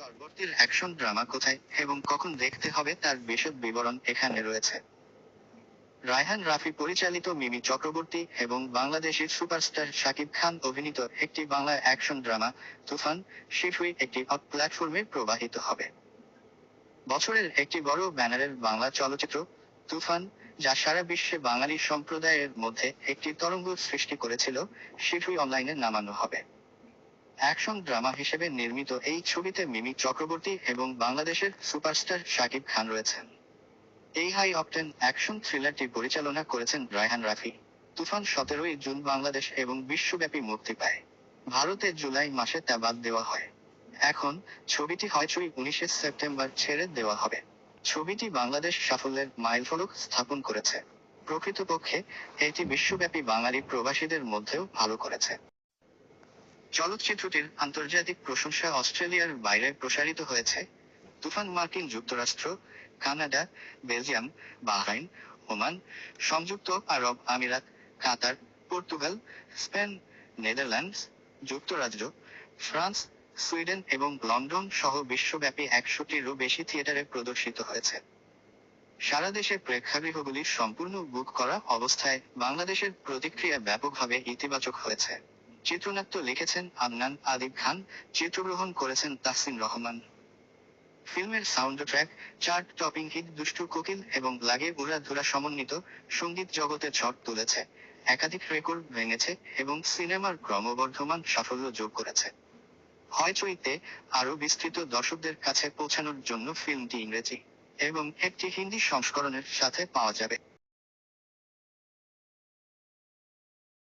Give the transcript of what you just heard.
পরবর্তীর action drama কোথায় এবং কখন দেখতে হবে তার বিশদ বিবরণ এখানে রয়েছে। রায়হান রাফি পরিচালিত মিমি চক্রবর্তী এবং বাংলাদেশের সুপারস্টার শাকিব খান অভিনীত একটি বাংলা অ্যাকশন ড্রামা তুফান শীঘ্রই একটি হট প্ল্যাটফর্মে প্রবাহিত হবে। বছরের একটি বড় ব্যানারের বাংলা চলচ্চিত্র, তুফান, যা সারা বিশ্বে বাঙালি সম্প্রদায়ের মধ্যে একটি তরঙ্গ সৃষ্টি করেছিল শীঘ্রই অনলাইনে নামানো হবে। অ্যাকশন ড্রামা হিসেবে নির্মিত এই ছবিতে মিমি চক্রবর্তী এবং বাংলাদেশের সুপারস্টার শাকিব খান রয়েছেন। এই হাই অপটেন অ্যাকশন থ্রিলারটি পরিচালনা করেছেন রায়হান রাফি। তুফান সতেরোই জুন বাংলাদেশ এবং বিশ্বব্যাপী মুক্তি পায়। ভারতে জুলাই মাসে তা বাদ দেওয়া হয়। এখন ছবিটি হয়চই উনিশে সেপ্টেম্বর ছেড়ে দেওয়া হবে। ছবিটি বাংলাদেশ সাফল্যের মাইলফলক স্থাপন করেছে। প্রকৃতপক্ষে এটি বিশ্বব্যাপী বাঙালি প্রবাসীদের মধ্যেও ভালো করেছে। চলচ্চিত্রটির আন্তর্জাতিক প্রশংসা অস্ট্রেলিয়ার বাইরে প্রসারিত হয়েছে তুফান মার্কিন যুক্তরাষ্ট্র, কানাডা, বেলজিয়াম, বাহরাইন, ওমান, সংযুক্ত আরব আমিরাত, কাতার, পর্তুগাল, স্পেন, নেদারল্যান্ডস, যুক্তরাজ্য, ফ্রান্স, সুইডেন এবং লন্ডন সহ বিশ্বব্যাপী একশোটিরও বেশি থিয়েটারে প্রদর্শিত হয়েছে। সারা দেশে প্রেক্ষাগৃহগুলি সম্পূর্ণ বুক করা অবস্থায় বাংলাদেশের প্রতিক্রিয়া ব্যাপকভাবে ইতিবাচক হয়েছে। চিত্রনাট্য লিখেছেন আদনান আদিব খান, চিত্রগ্রহণ করেছেন তাহসিন রহমান। ফিল্মের sound track chart topping hit, Dushtu Kokil এবং লাগে উড়া ধুরা সমন্বিত সংগীত জগতে ঝড় তুলেছে, একাধিক রেকর্ড ভেঙেছে এবং সিনেমার ক্রমবর্ধমান সাফল্য যোগ করেছে। হয়চইতে আরও বিস্তৃত দর্শকদের কাছে পৌঁছানোর জন্য ফিল্মটি ইংরেজি এবং একটি হিন্দি সংস্করণের সাথে পাওয়া যাবে।